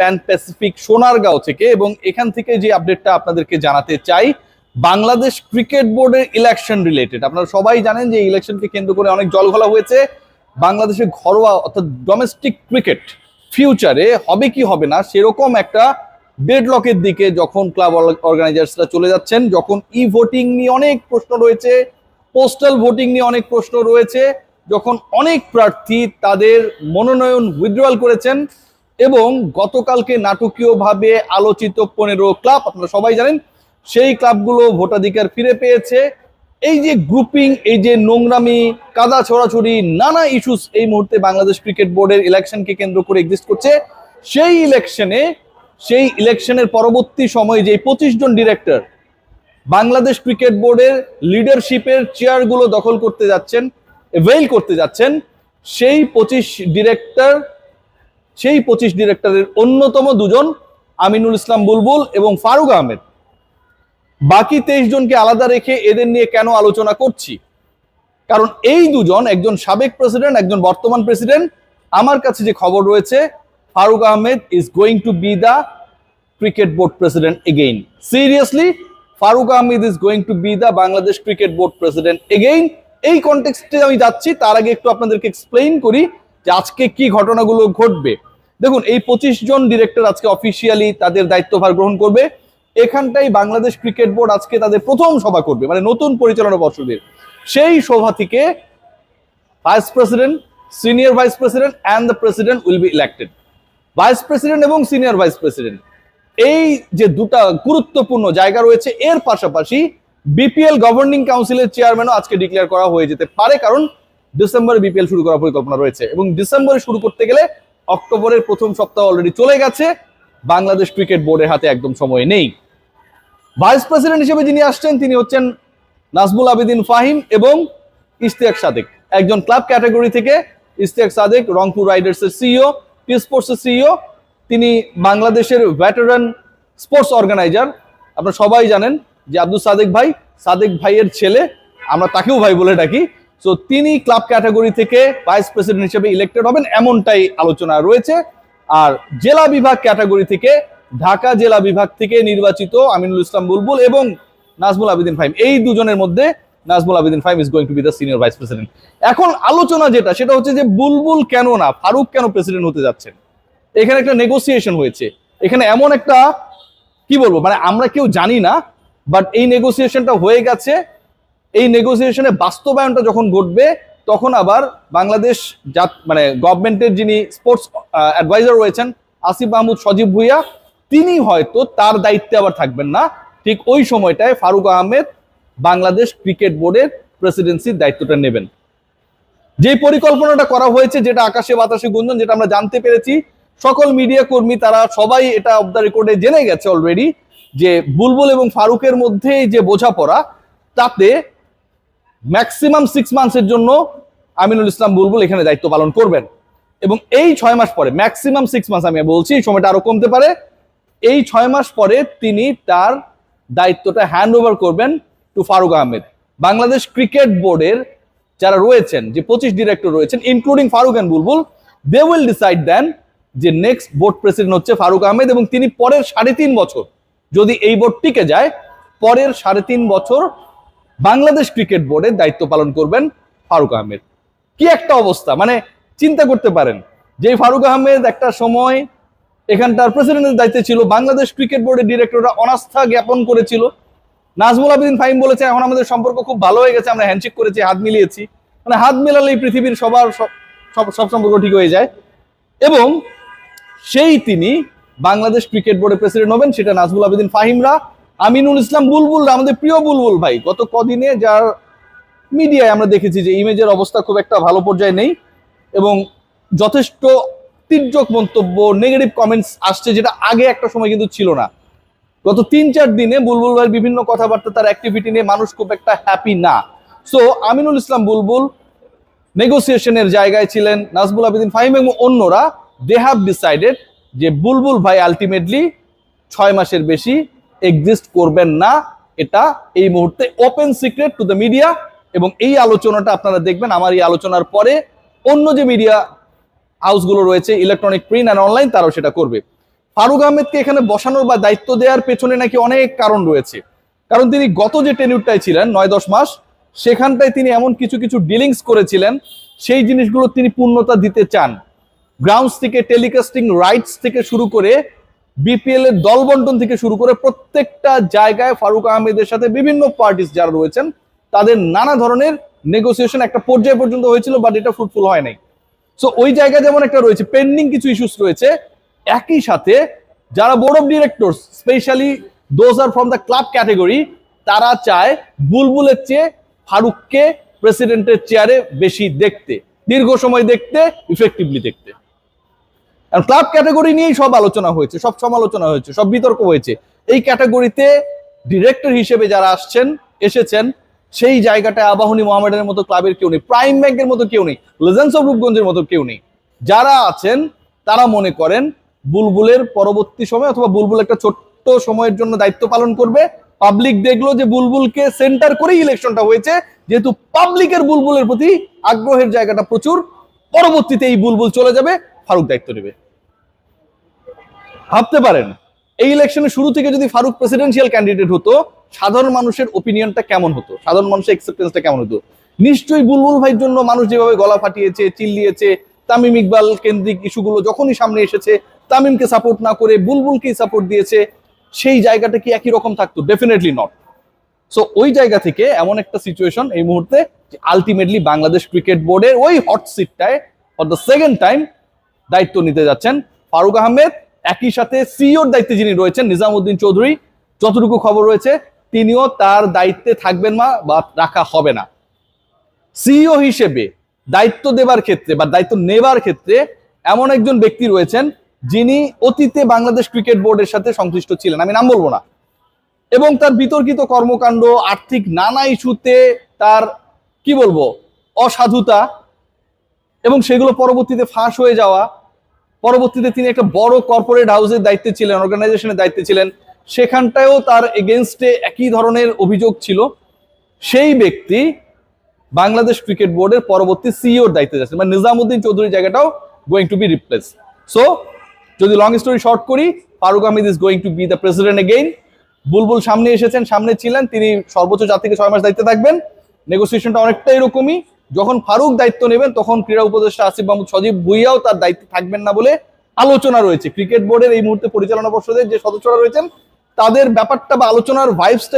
Pan Pacific Sonargaon থেকে এবং এখান থেকে যে আপডেটটা আপনাদেরকে জানাতে চাই, বাংলাদেশ ক্রিকেট বোর্ডের ইলেকশন রিলেটেড আপনারা সবাই জানেন যে ইলেকশনকে কেন্দ্র করে অনেক জলঘোলা হয়েছে। বাংলাদেশের ঘরোয়া অর্থাৎ ডোমেস্টিক ক্রিকেট ফিউচারে হবে কি হবে না, সেরকম একটা ডেডলকের দিকে যখন ক্লাব অর্গানাইজার্সরা চলে যাচ্ছেন, যখন ই ভোটিং নিয়ে অনেক প্রশ্ন রয়েছে পোস্টাল ভোটিং নিয়ে অনেক প্রশ্ন রয়েছে, যখন অনেক প্রার্থী তাদের মনোনয়ন উইথড্রয়াল করেছেন এবং গতকালকে নাটকীয়ভাবে আলোচিত পনেরো ক্লাব, আপনারা সবাই জানেন, সেই ক্লাবগুলো ভোটাধিকার ফিরে পেয়েছে। এই যে গ্রুপিং এই যে নোংরামি, কাদা ছড়াছড়ি, নানা ইস্যুস এই মুহূর্তে বাংলাদেশ ক্রিকেট বোর্ডের ইলেকশনকে কেন্দ্র করে এক্সিস্ট করছে। সেই ইলেকশনে সেই ইলেকশনের পরবর্তী সময়ে যে পঁচিশ জন ডিরেক্টর বাংলাদেশ ক্রিকেট বোর্ডের লিডারশিপের চেয়ারগুলো দখল করতে যাচ্ছেন ভেইল করতে যাচ্ছেন, সেই পঁচিশ ডিরেক্টর সেই পঁচিশ ডিরেক্টরের অন্যতম দুজন আমিনুল ইসলাম বুলবুল এবং ফারুক আহমেদ। বাকি তেইশ জনকে আলাদা রেখে এদের নিয়ে কেন আলোচনা করছি? কারণ এই দুজন একজন সাবেক প্রেসিডেন্ট একজন বর্তমান প্রেসিডেন্ট আমার কাছে যে খবর রয়েছে, Faruque Ahmed is going to be the cricket board president again seriously Faruque Ahmed is going to be the Bangladesh cricket board president again এই কনটেক্সটে আমি যাচ্ছি, তার আগে একটু আপনাদেরকে এক্সপ্লেইন করি যে আজকে কি ঘটনাগুলো ঘটবে। দেখুন, এই পঁচিশ জন ডিরেক্টর আজকে অফিসিয়ালি তাদের দায়িত্বভার গ্রহণ করবে। এখানটাই বাংলাদেশ ক্রিকেট বোর্ড আজকে তাদের প্রথম সভা করবে মানে নতুন পরিচালনা পর্ষদের। সেই সভা থেকে vice president senior vice president and the president will be elected vice president এবং সিনিয়র ভাইস প্রেসিডেন্ট এই যে দুটা গুরুত্বপূর্ণ জায়গা রয়েছে, এর পাশাপাশি বিপিএল গভর্নিং কাউন্সিলের চেয়ারম্যানও আজকে ডিক্লেয়ার করা হয়ে যেতে পারে, কারণ ডিসেম্বরে বিপিএল শুরু করার পরিকল্পনা রয়েছে। এবং ডিসেম্বরে শুরু করতে গেলে অক্টোবরের প্রথম সপ্তাহ অলরেডি চলে গেছে। বাংলাদেশ ক্রিকেট বোর্ডের হাতে একদম সময় নেই। ভাইস প্রেসিডেন্ট হিসেবে যিনি আসছেন, তিনি হচ্ছেন নাজমুল আবেদিন ফাহিম এবং ইশতিয়াক সাদেক। একজন ক্লাব ক্যাটাগরি থেকে ইশতিয়াক সাদেক, রংপুর রাইডার্সের সিইও টি স্পোর্টসের সিইও তিনি বাংলাদেশের ভেটারান স্পোর্টস অর্গানাইজার আপনারা সবাই জানেন যে আব্দুল সাদেক ভাই, সাদেক ভাইয়ের ছেলে। আমরা তাকেও ভাই বলে ডাকি। সো তিনি ক্লাব ক্যাটাগরি থেকে ভাইস প্রেসিডেন্ট হিসেবে ইলেক্টেড হবেন, এমনটাই আলোচনা রয়েছে। আর জেলা বিভাগ ক্যাটাগরি থেকে, ঢাকা জেলা বিভাগ থেকে নির্বাচিত আমিনুল ইসলাম বুলবুল এবং নাজমুল আবেদিন ফাইম এই দুজনের মধ্যে Nazmul Abedin Fahim is going to be the senior vice president এখন আলোচনা যেটা, সেটা হচ্ছে যে বুলবুল কেন না, ফারুক কেন প্রেসিডেন্ট হতে যাচ্ছেন? এখানে একটা নেগোসিয়েশন হয়েছে। এখানে এমন একটা, কি বলব মানে আমরা কেউ জানি না বাট এই নেগোসিয়েশনটা হয়ে গেছে। এই নেগোসিয়েশনে বাস্তবায়নটা যখন ঘটবে, তখন আবার বাংলাদেশ জাত মানে গভর্নমেন্টের যিনি স্পোর্টস অ্যাডভাইজার রয়েছেন, আসিফ মাহমুদ, সজীব ভুইয়া, তিনি হয়তো তার দায়িত্বে আবার থাকবেন না। ঠিক ওই সময়টায় ফারুক আহমেদ বাংলাদেশ ক্রিকেট বোর্ডের প্রেসিডেন্সির দায়িত্বটা নেবেন। যে পরিকল্পনাটা করা হয়েছে, যেটা আকাশে বাতাসে গুঞ্জন, যেটা আমরা জানতে পেরেছি, সকল মিডিয়া কর্মী, তারা সবাই এটা অব দ্য রেকর্ডে জেনে গেছে অলরেডি যে বুলবুল এবং ফারুকের মধ্যে যে বোঝাপড়া, তাতে ম্যাক্সিমাম সিক্স মান্থসের জন্য আমিনুল ইসলাম বুলবুল এখানে দায়িত্ব পালন করবেন। এবং এই ছয় মাস পরে ম্যাক্সিমাম সিক্স মাস আমি বলছি, এই সময়টা আরও কমতে পারে। এই ছয় মাস পরে তিনি তার দায়িত্বটা হ্যান্ড ওভার করবেন টু ফারুক আহমেদ বাংলাদেশ ক্রিকেট বোর্ডের যারা রয়েছেন, যে পঁচিশ ডিরেক্টর রয়েছেন including Faruque and Bulbul they will decide then যে নেক্সট বোর্ড প্রেসিডেন্ট হচ্ছে ফারুক আহমেদ এবং তিনি পরের সাড়ে তিন বছর, যদি এই বোর্ড টিকে যায়, পরের সাড়ে তিন বছর বাংলাদেশ ক্রিকেট বোর্ডের দায়িত্ব পালন করবেন ফারুক আহমেদ। কি একটা অবস্থা মানে চিন্তা করতে পারেন যে ফারুক আহমেদ একটা সময় এখানটার প্রেসিডেন্টের দায়িত্বে ছিল, বাংলাদেশ ক্রিকেট বোর্ডের ডিরেক্টররা অনাস্থা জ্ঞাপন করেছিল। নাজমুল আবেদিন ফাইম বলেছে, এখন আমাদের সম্পর্ক খুব ভালো হয়ে গেছে, আমরা হ্যান্ডশেক করেছি, হাত মিলিয়েছি। মানে হাত মেলালেই পৃথিবীর সবার সব, সব- সম্পর্ক ঠিক হয়ে যায়। এবং সেই তিনি বাংলাদেশ ক্রিকেট বোর্ডের প্রেসিডেন্ট হবেন, সেটা নাজমুল আবেদিন ফাহিমরা আমিনুল ইসলাম বুলবুল আমাদের প্রিয় বুলবুল ভাই। গত কদিনে যার মিডিয়ায় আমরা দেখেছি যে ইমেজের অবস্থা খুব একটা ভালো পর্যায়ে নেই এবং যথেষ্ট তির্যক মন্তব্য নেগেটিভ কমেন্টস আসছে যেটা আগে একটা সময় কিন্তু ছিল না। গত তিন চার দিনে বুলবুল ভাইয়ের বিভিন্ন কথাবার্তা, তার অ্যাক্টিভিটি নিয়ে মানুষ খুব একটা হ্যাপি না। সো আমিনুল ইসলাম বুলবুল নেগোসিয়েশনের জায়গায় ছিলেন, নাজমুল আবেদিন ফাহিম এবং অন্যরা। দে হ্যাভ ডিসাইডেড যে বুলবুল ভাই আলটিমেটলি ছয় মাসের বেশি এক্সিস্ট করবেন না, এটা এই মুহূর্তে open secret to the media এবং এই আলোচনাটা আপনারা দেখবেন। আমার এই আলোচনার পরে অন্য যে মিডিয়া হাউসগুলো রয়েছে ইলেকট্রনিক প্রিন্ট অ্যান্ড অনলাইন তারাও সেটা করবে। ফারুক আহমেদকে এখানে বসানোর বা দায়িত্ব দেওয়ার পেছনে নাকি অনেক কারণ রয়েছে। কারণ তিনি গত যে টেনিউরটায় ছিলেন, নয় দশ মাস, সেখানটায় তিনি এমন কিছু কিছু ডিলিংস করেছিলেন, সেই জিনিসগুলো তিনি পূর্ণতা দিতে চান। গ্রাউন্ডস থেকে টেলিকাস্টিং রাইটস থেকে শুরু করে বিপিএল এর দল বন্টন থেকে শুরু করে প্রত্যেকটা জায়গায় ফারুক আহমেদের সাথে বিভিন্ন পার্টিস যারা রয়েছেন, তাদের নানা ধরনের নেগোসিয়েশন একটা পর্যায় পর্যন্ত হয়েছিল বাট এটা ফ্রুটফুল হয় নাই। সো ওই জায়গায় যেমন একটা রয়েছে পেন্ডিং কিছু ইস্যুস রয়েছে, একই সাথে যারা board of directors specially those are from the club category তারা চায় বুলবুলের চেয়ে ফারুককে প্রেসিডেন্টের চেয়ারে বেশি দেখতে, দীর্ঘ সময় দেখতে ইফেক্টিভলি দেখতে। ক্লাব ক্যাটাগরি নিয়েই সব আলোচনা হয়েছে, সব সমালোচনা হয়েছে, সব বিতর্ক হয়েছে। এই ক্যাটাগরিতে ডিরেক্টর হিসেবে যারা আসছেন, এসেছেন, সেই জায়গাটায় আবাহনী মোহামেডানের মতো ক্লাবের কেউ নেই, প্রাইম ব্যাংকের মতো কেউ নেই লেজেন্স অফ রূপগঞ্জের মতো কেউ নেই। যারা আছেন, তারা মনে করেন বুলবুলের পরবর্তী সময় অথবা বুলবুল একটা ছোট্ট সময়ের জন্য দায়িত্ব পালন করবে পাবলিক দেখল যে বুলবুলকে সেন্টার করেই ইলেকশনটা হয়েছে, যেহেতু পাবলিকের বুলবুলের প্রতি আগ্রহের জায়গাটা প্রচুর, পরবর্তীতে এই বুলবুল চলে যাবে। ফারুক দায়িত্ব নেবে। ভাবতে পারেন, এই ইলেকশনের শুরু থেকে যদি ফারুক প্রেসিডেন্সিয়াল ক্যান্ডিডেট হতো, সাধারণ মানুষের ওপিনিয়নটা কেমন হতো? সাধারণ মানুষের অ্যাকসেপ্টেন্সটা কেমন হতো? নিশ্চয়ই বুলবুল ভাইয়ের জন্য মানুষ যেভাবে গলা ফাটিয়েছে, চিল্লিয়েছে, তামিম ইকবাল কেন্দ্রিক ইস্যুগুলো যখনই সামনে এসেছে, তামিমকে সাপোর্ট না করে বুলবুলকেই সাপোর্ট দিয়েছে, সেই জায়গাটা কি একই রকম থাকতো? ডেফিনেটলি নট সো ওই জায়গা থেকে এমন একটা সিচুয়েশন এই মুহূর্তে আলটিমেটলি বাংলাদেশ ক্রিকেট বোর্ডের ওই হট সিটটায় ফর দ্য সেকেন্ড টাইম দায়িত্ব নিতে যাচ্ছেন। ফারুক আহমেদ, একই সাথে সিইওর দায়িত্বে যিনি রয়েছেন, নিজামুদ্দিন চৌধুরী, যতটুকু খবর রয়েছে, তিনিও তার দায়িত্বে থাকবেন না বা রাখা হবে না। সিইও হিসেবে দায়িত্ব দেবার ক্ষেত্রে বা দায়িত্ব নেবার ক্ষেত্রে এমন একজন ব্যক্তি রয়েছেন, যিনি অতীতে বাংলাদেশ ক্রিকেট বোর্ডের সাথে সংশ্লিষ্ট ছিলেন। আমি নাম বলব না। এবং তার বিতর্কিত কর্মকাণ্ড, আর্থিক নানা ইস্যুতে তার, কি বলব, অসাধুতা এবং সেগুলো পরবর্তীতে ফাঁস হয়ে যাওয়া পরবর্তীতে তিনি একটা বড় কর্পোরেট হাউসের দায়িত্বে ছিলেন অর্গানাইজেশনের দায়িত্বে ছিলেন। সেখানটায়ও তার এগেনস্টে একই ধরনের অভিযোগ ছিল। সেই ব্যক্তি বাংলাদেশ ক্রিকেট বোর্ডের পরবর্তী সিইওর দায়িত্বে যাচ্ছেন মানে নিজামুদ্দিন চৌধুরীর জায়গাটাও going to be replace so যদি লং স্টোরি শর্ট করি, Faruque Ahmed is going to be the president again Bulbul সামনে এসেছেন, সামনে ছিলেন, তিনি সর্বোচ্চ চার থেকে ছয় মাস দায়িত্বে থাকবেন। নেগোসিয়েশনটা অনেকটা এরকমই। যখন ফারুক দায়িত্ব নেবেন, তখন ক্রীড়া উপদেষ্টা আসিফ মাহমুদ সজীব ভুইয়াও তার দায়িত্বে থাকবেন না বলে আলোচনা রয়েছে। ক্রিকেট বোর্ডের এই মুহূর্তে পরিচালনা পর্ষদের যে সদস্যরা রয়েছেন, তাদের ব্যাপারটা বা আলোচনার ভাইবসটা